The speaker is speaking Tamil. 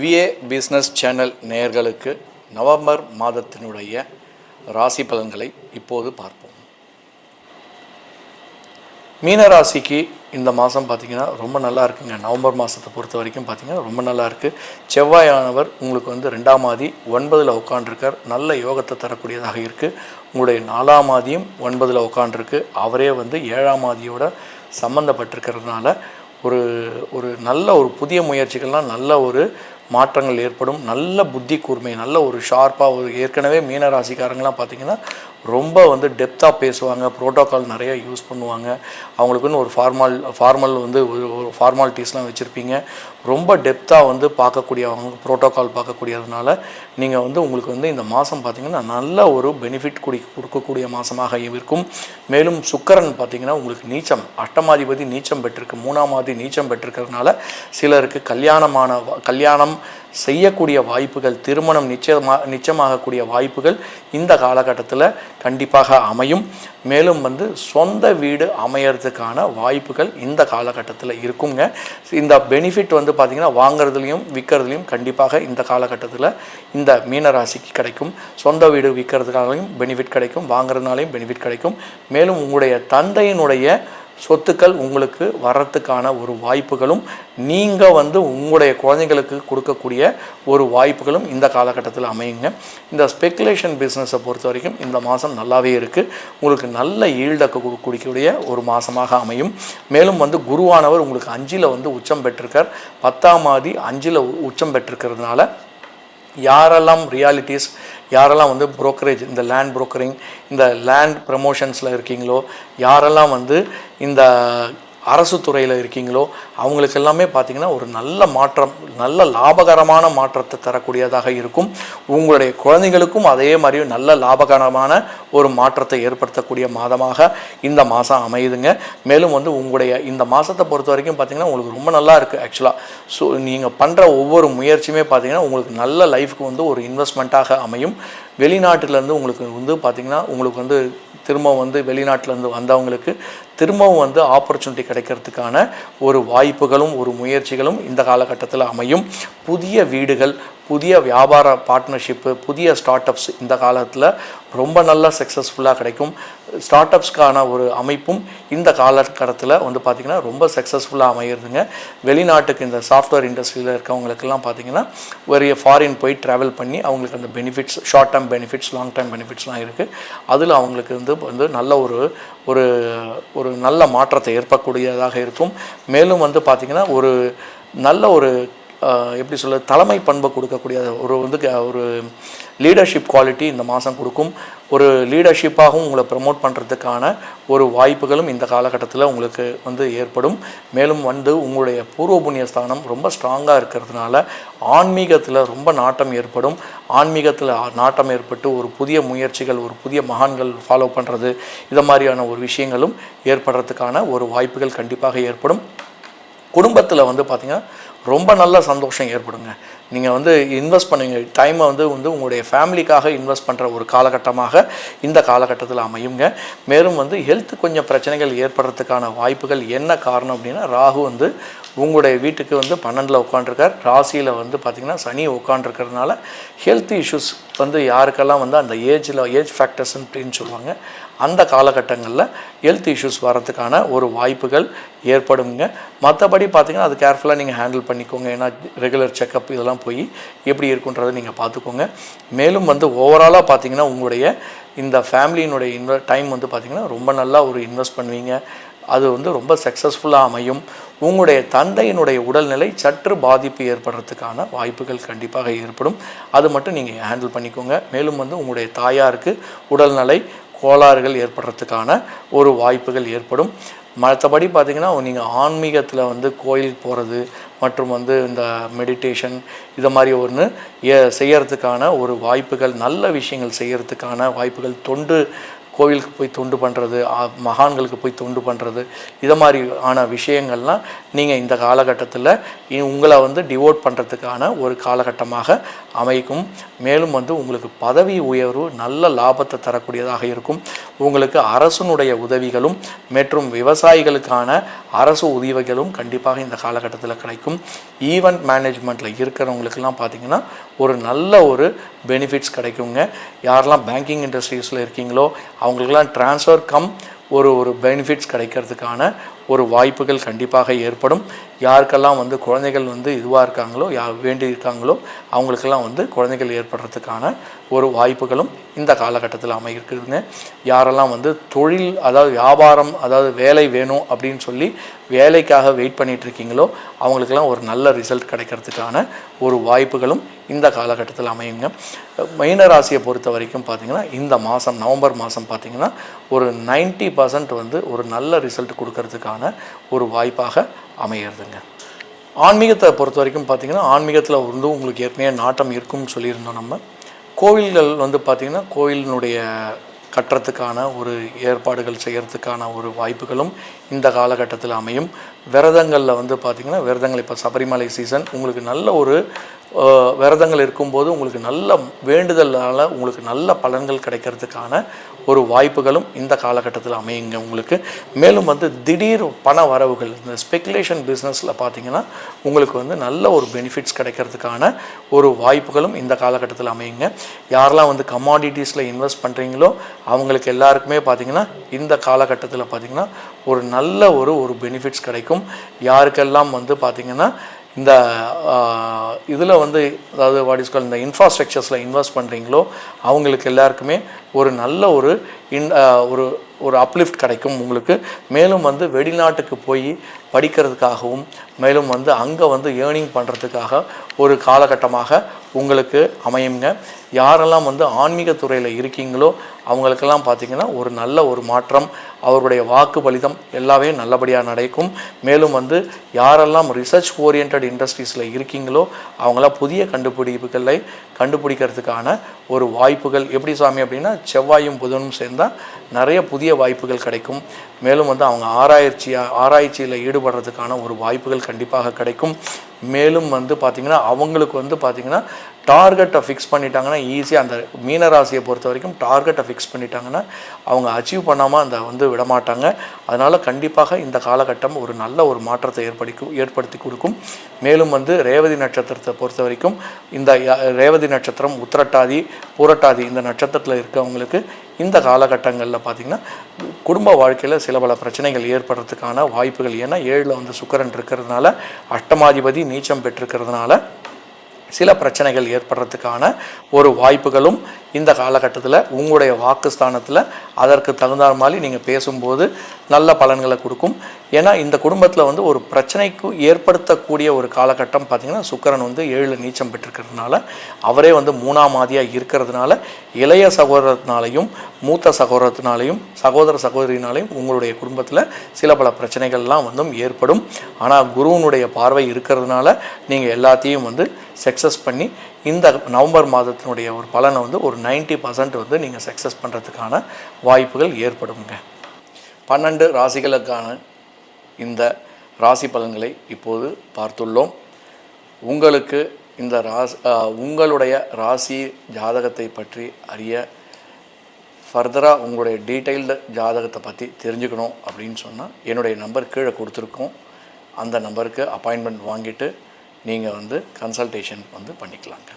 விஏ பிஸ்னஸ் சேனல் நேயர்களுக்கு நவம்பர் மாதத்தினுடைய ராசி பலன்களை இப்போது பார்ப்போம். மீன ராசிக்கு இந்த மாதம் பார்த்தீங்கன்னா ரொம்ப நல்லா இருக்குங்க. நவம்பர் மாதத்தை பொறுத்த வரைக்கும் பார்த்திங்கன்னா ரொம்ப நல்லா இருக்குது செவ்வாயானவர் உங்களுக்கு வந்து ரெண்டாம் ஆதி ஒன்பதில் உட்காண்டிருக்கார் நல்ல யோகத்தை தரக்கூடியதாக இருக்குது உங்களுடைய நாலாம் ஆதியும் ஒன்பதில் உட்காண்டிருக்கு அவரே வந்து ஏழாம் ஆதியோட சம்மந்தப்பட்டிருக்கிறதுனால ஒரு ஒரு நல்ல ஒரு புதிய முயற்சிகள்லாம் நல்ல ஒரு மாற்றங்கள் ஏற்படும். நல்ல புத்தி கூர்மை நல்ல ஒரு ஷார்ப்பாக ஒரு ஏற்கனவே மீன ராசிக்காரங்களாம் பார்த்தீங்கன்னா ரொம்ப வந்து டெப்த்தாக பேசுவாங்க ப்ரோட்டோக்கால் நிறைய யூஸ் பண்ணுவாங்க. அவங்களுக்குன்னு ஒரு ஃபார்மால் ஃபார்மல் வந்து ஒரு ஒரு ஃபார்மாலிட்டிஸ்லாம் வச்சுருப்பீங்க. ரொம்ப டெப்த்தாக வந்து பார்க்கக்கூடியவங்க ப்ரோட்டோக்கால் பார்க்கக்கூடியதுனால நீங்கள் வந்து உங்களுக்கு வந்து இந்த மாதம் பார்த்திங்கன்னா நல்ல ஒரு பெனிஃபிட் குடி கொடுக்கக்கூடிய மாதமாக இருக்கும். மேலும் சுக்கரன் பார்த்திங்கன்னா உங்களுக்கு நீச்சம் அட்டமாதிபதி நீச்சம் பெற்றிருக்கு மூணாம் ஆதி நீச்சம் பெற்றிருக்கிறதுனால சிலருக்கு கல்யாணமான கல்யாணம் செய்யக்கூடிய வாய்ப்புகள் திருமணம் நிச்சயமாக நிச்சயமாகக்கூடிய வாய்ப்புகள் இந்த காலகட்டத்தில் கண்டிப்பாக அமையும். மேலும் வந்து சொந்த வீடு அமையறதுக்கான வாய்ப்புகள் இந்த காலகட்டத்தில் இருக்குங்க. இந்த பெனிஃபிட் வந்து பார்த்திங்கன்னா வாங்குறதுலையும் விற்கிறதுலையும் கண்டிப்பாக இந்த காலகட்டத்தில் இந்த மீனராசிக்கு கிடைக்கும். சொந்த வீடு விற்கிறதுனாலையும் பெனிஃபிட் கிடைக்கும். வாங்குறதுனாலையும் பெனிஃபிட் கிடைக்கும். மேலும் உங்களுடைய தந்தையினுடைய சொத்துக்கள் உங்களுக்கு வர்றதுக்கான ஒரு வாய்ப்புகளும் நீங்கள் வந்து உங்களுடைய குழந்தைங்களுக்கு கொடுக்கக்கூடிய ஒரு வாய்ப்புகளும் இந்த காலகட்டத்தில் அமையுங்க. இந்த ஸ்பெக்குலேஷன் பிஸ்னஸை பொறுத்த வரைக்கும் இந்த மாதம் நல்லாவே இருக்குது உங்களுக்கு நல்ல ஈல்டை கொடுக்கக்கூடிய ஒரு மாதமாக அமையும். மேலும் வந்து குருவானவர் உங்களுக்கு அஞ்சில் வந்து உச்சம் பெற்றிருக்கார். பத்தாம் ஆதி அஞ்சில் உச்சம் பெற்றிருக்கிறதுனால யாரெல்லாம் ரியாலிட்டிஸ் யாரெல்லாம் வந்து புரோக்கரேஜ் இந்த லேண்ட் புரோக்கரிங் இந்த லேண்ட் ப்ரமோஷன்ஸில் இருக்கீங்களோ யாரெல்லாம் வந்து இந்த அரசு துறையில் இருக்கீங்களோ அவங்களுக்கு எல்லாமே பார்த்தீங்கன்னா ஒரு நல்ல மாற்றம் நல்ல லாபகரமான மாற்றத்தை தரக்கூடியதாக இருக்கும். உங்களுடைய குழந்தைகளுக்கும் அதே மாதிரி நல்ல லாபகரமான ஒரு மாற்றத்தை ஏற்படுத்தக்கூடிய மாதமாக இந்த மாதம் அமையுதுங்க. மேலும் வந்து உங்களுடைய இந்த மாதத்தை பொறுத்த வரைக்கும் பார்த்தீங்கன்னா உங்களுக்கு ரொம்ப நல்லா இருக்குது ஆக்சுவலாக ஸோ நீங்கள் பண்ணுற ஒவ்வொரு முயற்சியுமே பார்த்தீங்கன்னா உங்களுக்கு நல்ல லைஃப்க்கு வந்து ஒரு இன்வெஸ்ட்மெண்ட்டாக அமையும். வெளிநாட்டிலேருந்து உங்களுக்கு வந்து பார்த்திங்கன்னா உங்களுக்கு வந்து திரும்ப வந்து வெளிநாட்டிலேருந்து வந்தவங்களுக்கு திரும்பவும் வந்து ஆப்பர்ச்சுனிட்டி கிடைக்கிறதுக்கான ஒரு வாய்ப்புகளும் ஒரு முயற்சிகளும் இந்த காலகட்டத்தில் அமையும். புதிய வீடுகள் புதிய வியாபார பார்ட்னர்ஷிப்பு புதிய ஸ்டார்ட் அப்ஸ் இந்த காலத்தில் ரொம்ப நல்லா சக்ஸஸ்ஃபுல்லாக கிடைக்கும். ஸ்டார்ட் அப்ஸ்க்கான ஒரு அமைப்பும் இந்த காலகட்டத்தில் வந்து பார்த்திங்கன்னா ரொம்ப சக்ஸஸ்ஃபுல்லாக அமையிறதுங்க. வெளிநாட்டுக்கு இந்த சாஃப்ட்வேர் இண்டஸ்ட்ரியில் இருக்கவங்களுக்கெல்லாம் பார்த்திங்கன்னா ஒரு ஃபாரின் போய் ட்ராவல் பண்ணி அவங்களுக்கு அந்த benefits short term benefits long term பெனிஃபிட்ஸ்லாம் இருக்குது அதில் அவங்களுக்கு வந்து வந்து நல்ல ஒரு ஒரு ஒரு நல்ல மாற்றத்தை ஏற்படக்கூடியதாக இருக்கும். மேலும் வந்து பார்த்திங்கன்னா ஒரு நல்ல ஒரு எப்படி சொல்ல தலைமை பண்பை கொடுக்கக்கூடிய ஒரு வந்து க- ஒரு லீடர்ஷிப் குவாலிட்டி இந்த மாதம் கொடுக்கும். ஒரு லீடர்ஷிப்பாகவும் உங்களை ப்ரமோட் பண்ணுறதுக்கான ஒரு வாய்ப்புகளும் இந்த காலகட்டத்தில் உங்களுக்கு வந்து ஏற்படும். மேலும் வந்து உங்களுடைய பூர்வ புண்ணிய ஸ்தானம் ரொம்ப ஸ்ட்ராங்காக இருக்கிறதுனால ஆன்மீகத்தில் ரொம்ப நாட்டம் ஏற்படும். ஆன்மீகத்தில் நாட்டம் ஏற்பட்டு ஒரு புதிய முயற்சிகள் ஒரு புதிய மகான்கள் ஃபாலோ பண்ணுறது இதை மாதிரியான ஒரு விஷயங்களும் ஏற்படுறதுக்கான ஒரு வாய்ப்புகள் கண்டிப்பாக ஏற்படும். குடும்பத்தில் வந்து பார்த்திங்கன்னா ரொம்ப நல்ல சந்தோஷம் ஏற்படுங்க. நீங்கள் வந்து இன்வெஸ்ட் பண்ணுங்க. டைமை வந்து வந்து உங்களுடைய ஃபேமிலிக்காக இன்வெஸ்ட் பண்ணுற ஒரு காலகட்டமாக இந்த காலகட்டத்தில் அமையுங்க. மேலும் வந்து ஹெல்த் கொஞ்சம் பிரச்சனைகள் ஏற்படுறதுக்கான வாய்ப்புகள் என்ன காரணம் அப்படின்னா ராகு வந்து உங்களுடைய வீட்டுக்கு வந்து பன்னெண்டில் உட்காண்டிருக்கார் ராசியில் வந்து பார்த்திங்கன்னா சனி உட்காண்டிருக்கிறதுனால ஹெல்த் இஷ்யூஸ் வந்து யாருக்கெல்லாம் வந்து அந்த ஏஜில் ஏஜ் ஃபேக்டர்ஸ் அப்படின்னு சொல்லுவாங்க. அந்த காலகட்டங்களில் ஹெல்த் இஷ்யூஸ் வரதுக்கான ஒரு வாய்ப்புகள் ஏற்படுங்க. மற்றபடி பார்த்தீங்கன்னா அது கேர்ஃபுல்லாக நீங்கள் ஹேண்டில் பண்ணிக்கோங்க. ஏன்னா ரெகுலர் செக்கப் இதெல்லாம் போய் எப்படி இருக்குன்றதை நீங்கள் பார்த்துக்கோங்க மேலும் வந்து ஓவராலாக பார்த்தீங்கன்னா உங்களுடைய இந்த ஃபேமிலியினுடைய இன்வெ டைம் வந்து பார்த்திங்கன்னா ரொம்ப நல்லா ஒரு இன்வெஸ்ட் பண்ணுவீங்க. அது வந்து ரொம்ப சக்ஸஸ்ஃபுல்லாக அமையும். உங்களுடைய தந்தையினுடைய உடல்நிலை சற்று பாதிப்பு ஏற்படுறதுக்கான வாய்ப்புகள் கண்டிப்பாக ஏற்படும். அது மட்டும் நீங்கள் ஹேண்டில் பண்ணிக்கோங்க. மேலும் வந்து உங்களுடைய தாயாருக்கு உடல்நிலை கோளாறுகள் ஏற்படுறதுக்கான ஒரு வாய்ப்புகள் ஏற்படும். மற்றபடி பார்த்தீங்கன்னா நீங்கள் ஆன்மீகத்தில் வந்து கோயில் போகிறது மற்றும் வந்து இந்த மெடிடேஷன் இதை மாதிரி ஒன்று செய்யறதுக்கான ஒரு வாய்ப்புகள் நல்ல விஷயங்கள் செய்யறதுக்கான வாய்ப்புகள் தொண்டு கோவிலுக்கு போய் தொண்டு பண்ணுறது மகான்களுக்கு போய் தொண்டு பண்ணுறது இதை மாதிரி ஆன விஷயங்கள்லாம் நீங்கள் இந்த காலகட்டத்தில் உங்களை வந்து டிவோட் பண்ணுறதுக்கான ஒரு காலகட்டமாக அமைக்கும். மேலும் வந்து உங்களுக்கு பதவி உயர்வு நல்ல லாபத்தை தரக்கூடியதாக இருக்கும். உங்களுக்கு அரசனுடைய உதவிகளும் மற்றும் விவசாயிகளுக்கான அரசு உதவிகளும் கண்டிப்பாக இந்த காலகட்டத்தில் கிடைக்கும். ஈவெண்ட் மேனேஜ்மெண்ட்டில் இருக்கிறவங்களுக்கெல்லாம் பார்த்தீங்கன்னா ஒரு நல்ல ஒரு பெனிஃபிட்ஸ் கிடைக்குங்க. யாரெல்லாம் பேங்கிங் இண்டஸ்ட்ரீஸில் இருக்கீங்களோ அவங்களுக்கெல்லாம் ட்ரான்ஸ்ஃபர் கம் ஒரு ஒரு பெனிஃபிட்ஸ் கிடைக்கிறதுக்கான ஒரு வாய்ப்புகள் கண்டிப்பாக ஏற்படும். யாருக்கெல்லாம் வந்து குழந்தைகள் வந்து இதுவாக இருக்காங்களோ யா வேண்டி இருக்காங்களோ அவங்களுக்கெல்லாம் வந்து குழந்தைகள் ஏற்படுறதுக்கான ஒரு வாய்ப்புகளும் இந்த காலகட்டத்தில் அமையிருக்குதுங்க யாரெல்லாம் வந்து தொழில் அதாவது வியாபாரம் அதாவது வேலை வேணும் அப்படின்னு சொல்லி வேலைக்காக வெயிட் பண்ணிகிட்டு இருக்கீங்களோ அவங்களுக்கெல்லாம் ஒரு நல்ல ரிசல்ட் கிடைக்கிறதுக்கான ஒரு வாய்ப்புகளும் இந்த காலகட்டத்தில் அமையுங்க. மீன ராசியை பொறுத்த வரைக்கும் பார்த்திங்கன்னா இந்த மாதம் நவம்பர் மாதம் பார்த்திங்கன்னா ஒரு நைன்ட்டி பர்சன்ட் வந்து ஒரு நல்ல ரிசல்ட் கொடுக்கறதுக்கான ஒரு வாய்ப்பாக அமையிறதுங்க. ஆன்மீகத்தை பொறுத்த வரைக்கும் பார்த்திங்கன்னா ஆன்மீகத்தில் வந்து உங்களுக்கு ஏற்கனவே நாட்டம் இருக்கும்னு சொல்லியிருந்தோம் நம்ம. கோவில்கள் வந்து பார்த்திங்கன்னா கோயிலினுடைய கட்டுறதுக்கான ஒரு ஏற்பாடுகள் செய்கிறதுக்கான ஒரு வாய்ப்புகளும் இந்த காலகட்டத்தில் அமையும். விரதங்களில் வந்து பார்த்திங்கன்னா விரதங்கள் இப்போ சபரிமலை சீசன் உங்களுக்கு நல்ல ஒரு விரதங்கள் இருக்கும்போது உங்களுக்கு நல்ல வேண்டுதலால் உங்களுக்கு நல்ல பலன்கள் கிடைக்கிறதுக்கான ஒரு வாய்ப்புகளும் இந்த காலகட்டத்தில் அமையுங்க உங்களுக்கு. மேலும் வந்து திடீர் பண வரவுகள் இந்த ஸ்பெகுலேஷன் பிஸ்னஸில் பார்த்தீங்கன்னா உங்களுக்கு வந்து நல்ல ஒரு பெனிஃபிட்ஸ் கிடைக்கிறதுக்கான ஒரு வாய்ப்புகளும் இந்த காலகட்டத்தில் அமையுங்க. யாரெல்லாம் வந்து கமாடிட்டிஸில் இன்வெஸ்ட் பண்ணுறீங்களோ அவங்களுக்கு எல்லாருக்குமே பார்த்தீங்கன்னா இந்த காலகட்டத்தில் பார்த்தீங்கன்னா ஒரு நல்ல ஒரு ஒரு பெனிஃபிட்ஸ் கிடைக்கும். யாருக்கெல்லாம் வந்து பார்த்திங்கன்னா இந்த இதில் வந்து அதாவது வாட் இஸ் கால் இந்த இன்ஃப்ராஸ்ட்ரக்சர்ஸில் இன்வெஸ்ட் பண்ணுறீங்களோ அவங்களுக்கு எல்லாருக்குமே ஒரு நல்ல ஒரு இன் ஒரு ஒரு அப்லிஃப்ட் கிடைக்கும் உங்களுக்கு. மேலும் வந்து வெளிநாட்டுக்கு போய் படிக்கிறதுக்காகவும் மேலும் வந்து அங்கே வந்து ஏர்னிங் பண்ணுறதுக்காக ஒரு காலகட்டமாக உங்களுக்கு அமையுங்க. யாரெல்லாம் வந்து ஆன்மீக துறையில் இருக்கீங்களோ அவங்களுக்கெல்லாம் பார்த்தீங்கன்னா ஒரு நல்ல ஒரு மாற்றம் அவருடைய வாக்கு பலிதம் எல்லாமே நல்லபடியாக நடக்கும். மேலும் வந்து யாரெல்லாம் ரிசர்ச் ஓரியன்ட் இண்டஸ்ட்ரீஸில் இருக்கீங்களோ அவங்களாம் புதிய கண்டுபிடிப்புகளை கண்டுபிடிக்கிறதுக்கான ஒரு வாய்ப்புகள். எப்படி சாமி? அப்படின்னா செவ்வாயும் புதனும் சேர்ந்து இருந்தால் நிறைய புதிய வாய்ப்புகள் கிடைக்கும். மேலும் வந்து அவங்க ஆராய்ச்சி ஆராய்ச்சியில் ஈடுபடுறதுக்கான ஒரு வாய்ப்புகள் கண்டிப்பாக கிடைக்கும். மேலும் வந்து பார்த்திங்கன்னா அவங்களுக்கு வந்து பார்த்திங்கன்னா டார்கெட்டை ஃபிக்ஸ் பண்ணிட்டாங்கன்னா ஈஸியாக அந்த மீனராசியை பொறுத்த வரைக்கும் டார்கெட்டை ஃபிக்ஸ் பண்ணிட்டாங்கன்னா அவங்க அச்சீவ் பண்ணாமல் அந்த வந்து விடமாட்டாங்க. அதனால் கண்டிப்பாக இந்த காலகட்டம் ஒரு நல்ல ஒரு மாற்றத்தை ஏற்படுத்தி ஏற்படுத்தி கொடுக்கும். மேலும் வந்து ரேவதி நட்சத்திரத்தை பொறுத்த வரைக்கும் இந்த ரேவதி நட்சத்திரம் உத்திரட்டாதி பூரட்டாதி இந்த நட்சத்திரத்தில் இருக்கவங்களுக்கு இந்த காலகட்டங்களில் பார்த்திங்கன்னா குடும்ப வாழ்க்கையில் சில பல பிரச்சனைகள் ஏற்படுறதுக்கான வாய்ப்புகள். ஏன்னா ஏழில் வந்து சுக்கரன் இருக்கிறதுனால அஷ்டமாதிபதி நீச்சம் பெற்றிருக்கிறதுனால சில பிரச்சனைகள் ஏற்படுறதுக்கான ஒரு வாய்ப்புகளும் இந்த காலகட்டத்தில் உங்களுடைய வாக்குஸ்தானத்தில் அதற்கு தகுந்த மாதிரி நீங்கள் பேசும்போது நல்ல பலன்களை கொடுக்கும். ஏன்னா இந்த குடும்பத்தில் வந்து ஒரு பிரச்சனைக்கு ஏற்படுத்தக்கூடிய ஒரு காலகட்டம் பார்த்திங்கன்னா சுக்கரன் வந்து ஏழு நீச்சம் பெற்றிருக்கிறதுனால அவரே வந்து மூணாம் மாதியாக இருக்கிறதுனால இளைய சகோதரத்தினாலையும் மூத்த சகோதரத்தினாலையும் சகோதர சகோதரினாலையும் உங்களுடைய குடும்பத்தில் சில பல பிரச்சனைகள்லாம் வந்து ஏற்படும். ஆனால் குருவனுடைய பார்வை இருக்கிறதுனால நீங்கள் எல்லாத்தையும் வந்து சக்ஸஸ் பண்ணி இந்த நவம்பர் மாதத்தினுடைய ஒரு பலனை வந்து ஒரு 90% பர்சன்ட் வந்து நீங்கள் சக்ஸஸ் பண்ணுறதுக்கான வாய்ப்புகள் ஏற்படுங்க பன்னெண்டு ராசிகளுக்கான இந்த ராசி பலன்களை இப்போது பார்த்துள்ளோம். உங்களுக்கு இந்த ராசி உங்களுடைய ராசி ஜாதகத்தை பற்றி அறிய ஃபர்தராக உங்களுடைய டீட்டெயில்டு ஜாதகத்தை பற்றி தெரிஞ்சுக்கணும் அப்படின்னு சொன்னால் என்னுடைய நம்பர் கீழே கொடுத்துருக்கோம். அந்த நம்பருக்கு அப்பாயின்மெண்ட் வாங்கிட்டு நீங்கள் வந்து கன்சல்டேஷன் வந்து பண்ணிக்கலாங்க.